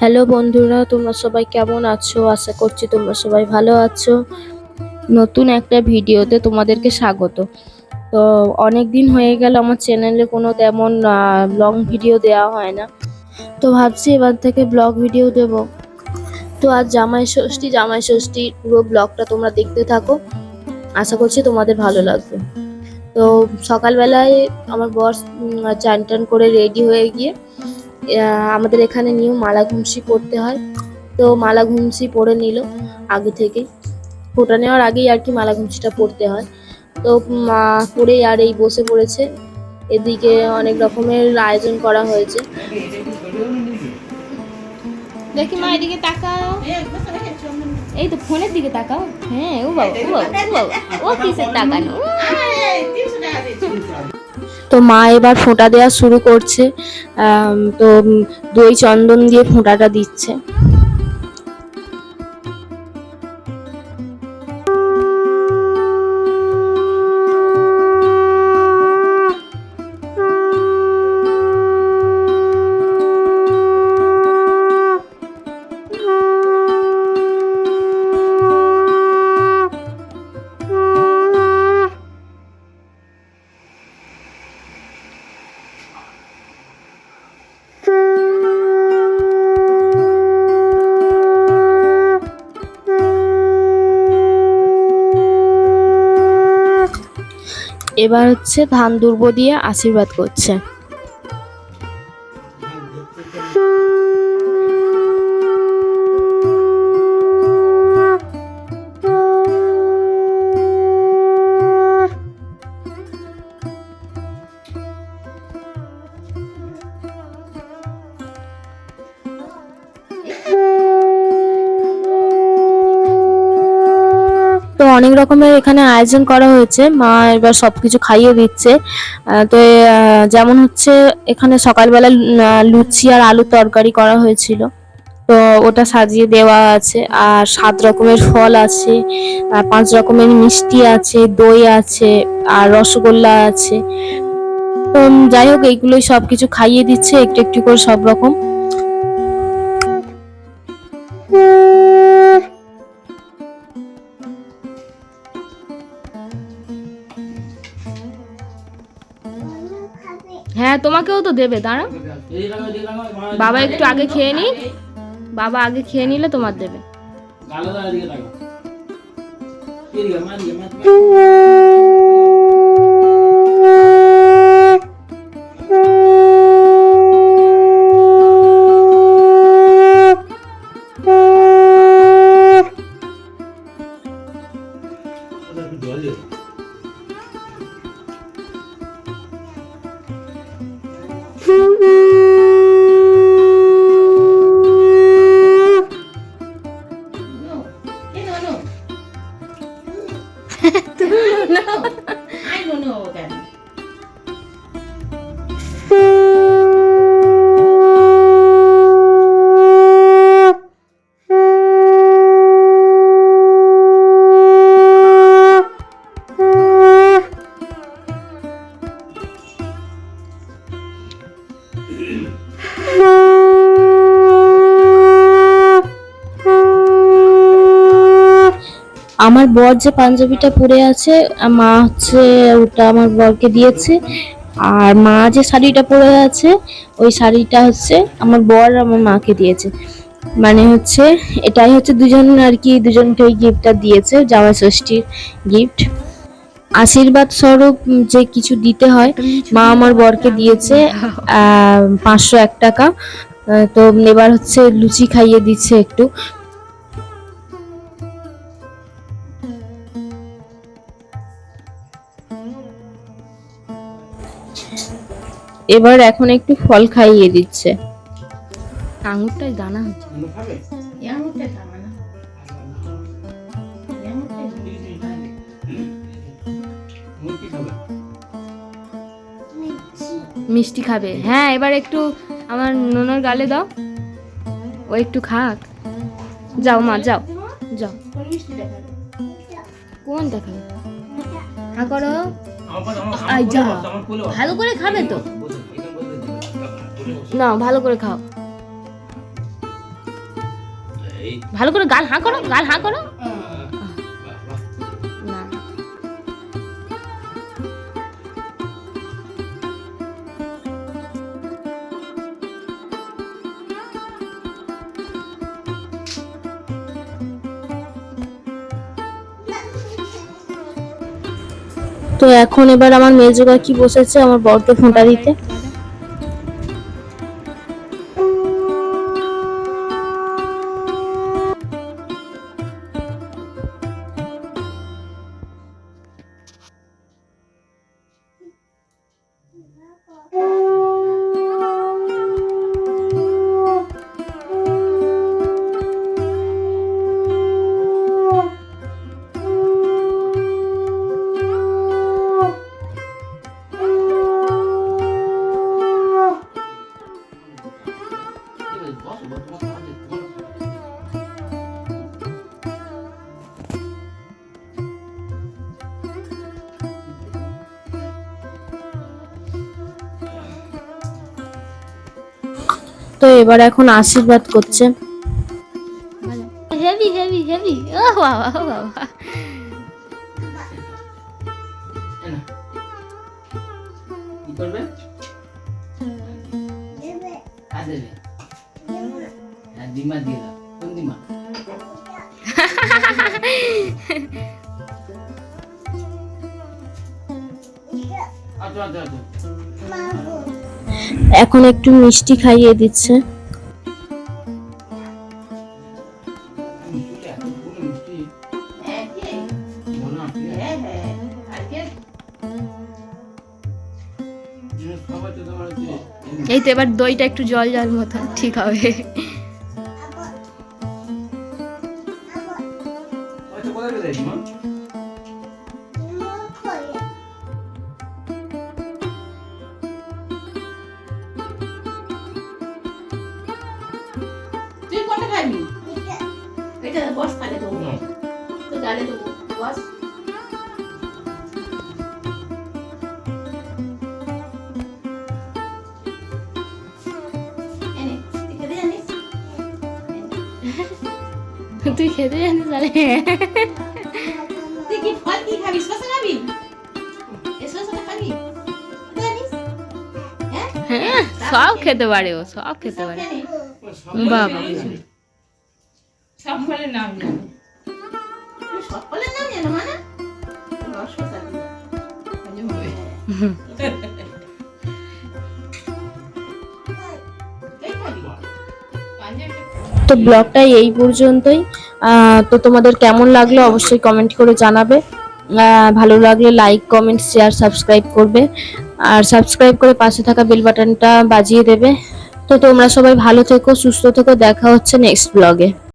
Hello বন্ধুরা, তোমরা সবাই কেমন আছো? আশা করছি তোমরা সবাই ভালো আছো। নতুন একটা ভিডিওতে তোমাদেরকে স্বাগত। তো অনেক দিন হয়ে গেল, আমার চ্যানেলে কোনো তেমন লং ভিডিও দেওয়া হয় না। তো ভাবছি এবার থেকে ব্লগ ভিডিও দেব। তো আজ জামাই ষষ্ঠী জামাই ষষ্ঠী পুরো ব্লগটা তোমরা দেখতে থাকো। আশা করছি তোমাদের ভালো লাগবে। তো সকালবেলায় আমার বস চান টান করে রেডি হয়ে গিয়ে আমাদের এখানে নিউ মালা ঘুমসি পড়তে হয়। তো মালা ঘুমসি পড়ে নিল আগে থেকে ফোটা নেওয়ার আগেই আর কি মালা ঘুমসিটা পড়তে হয়। তো মা পড়েই আর এই বসে পড়েছে। এদিকে অনেক রকমের আয়োজন করা হয়েছে। দেখি মা এদিকে তাকাও। এই তো ফোনের দিকে তাকাও। হ্যাঁ ও বাবা ও বাবা ও বাবা ও কিসের তাকানো? তো মা এবার ফোঁটা দেওয়া শুরু করছে তো দই চন্দন দিয়ে ফোঁটাটা দিচ্ছে। এবার হচ্ছে ধান দুর্ব দিয়ে আশীর্বাদ করছে। অনেক রকমের এখানে আয়োজন করা হয়েছে। মা এবার সবকিছু খাইয়ে দিচ্ছে। তো যেমন হচ্ছে এখানে সকালবেলা লুচি আর আলুর তরকারি করা হয়েছিল। তো, ওটা সাজিয়ে দেওয়া আছে। আর সাত রকমের ফল আছে, আর পাঁচ রকমের মিষ্টি আছে, দই আছে, আর রসগোল্লা আছে। তো যাই হোক, এইগুলোই সবকিছু খাইয়ে দিচ্ছে, একটু একটু করে সব রকম। তো দেবে দাঁড়া বাবা একটু আগে খেয়ে নি বাবা আগে খেয়ে নিলে তোমার দেবে। আমার বর যে পাঞ্জাবিটা পরে আছে মা হচ্ছে ওটা আমার বরকে দিয়েছে। আর মা যে শাড়িটা পরে আছে, ওই শাড়িটা হচ্ছে আমার বর আমার মাকে দিয়েছে। মানে হচ্ছে, এটাই হচ্ছে দুজন আর কি, দুজনকে ওই গিফটটা দিয়েছে, জামাই ষষ্ঠীর গিফট আশীর্বাদ স্বরূপ যে কিছু দিতে হয়, মা আমার বরকে দিয়েছে পাঁচশো এক টাকা। তো এবার হচ্ছে লুচি খাইয়ে দিচ্ছে একটু। এবার এখন একটু ফল খাইয়ে দিচ্ছে। আঙুরটাই দানা হচ্ছে। মিষ্টি। খাবে। হ্যাঁ এবার একটু আমার নোনার গালে দাও। ও একটু খাক। যাও মা যাও। যাও। কোন দেখাবে? হ্যাঁ করো যা। ভালো করে খাবে তো। না ভালো করে খাও ভালো করে গাল হাঁ করো গাল হাঁ করো তো এখন এবার আমার মেজো কাকি বসেছে আমার বড়কে ফোঁটা দিতে। তো এবার এখন আশীর্বাদ করছে। হেভি হেভি হেভি ও বাবা ও বাবা। করবে? হ্যাঁ ডিমা দিয়ে দাও। কোন ডিমা? আচ্ছা আচ্ছা আচ্ছা। এখন একটু মিষ্টি খাইয়ে দিচ্ছে। এই তো এবার দইটা একটু জল জল মতো, ঠিক হবে। বস তাহলে দেবো। তো গালে দেবো। বস। তুই খেতে জানিস? তাহলে? তুই কি ফল কি খাবি? শসা খাবি? শসাটা খাবি। হ্যাঁ? হ্যাঁ সব খেতে পারে ও সব খেতে পারে। বাবা। সব ফলের নাম জানো। ফলের নাম জানো মানে? তো ব্লগটা এই পর্যন্তই। আহ, তো তোমাদের কেমন লাগল অবশ্যই কমেন্ট করে জানাবে। আহ, ভালো লাগলে লাইক কমেন্ট শেয়ার সাবস্ক্রাইব করবে। আর সাবস্ক্রাইব করে পাশে থাকা বেল বাটনটা বাজিয়ে দেবে। তো তোমরা সবাই ভালো থেকো সুস্থ থেকো দেখা হচ্ছে নেক্সট ব্লগে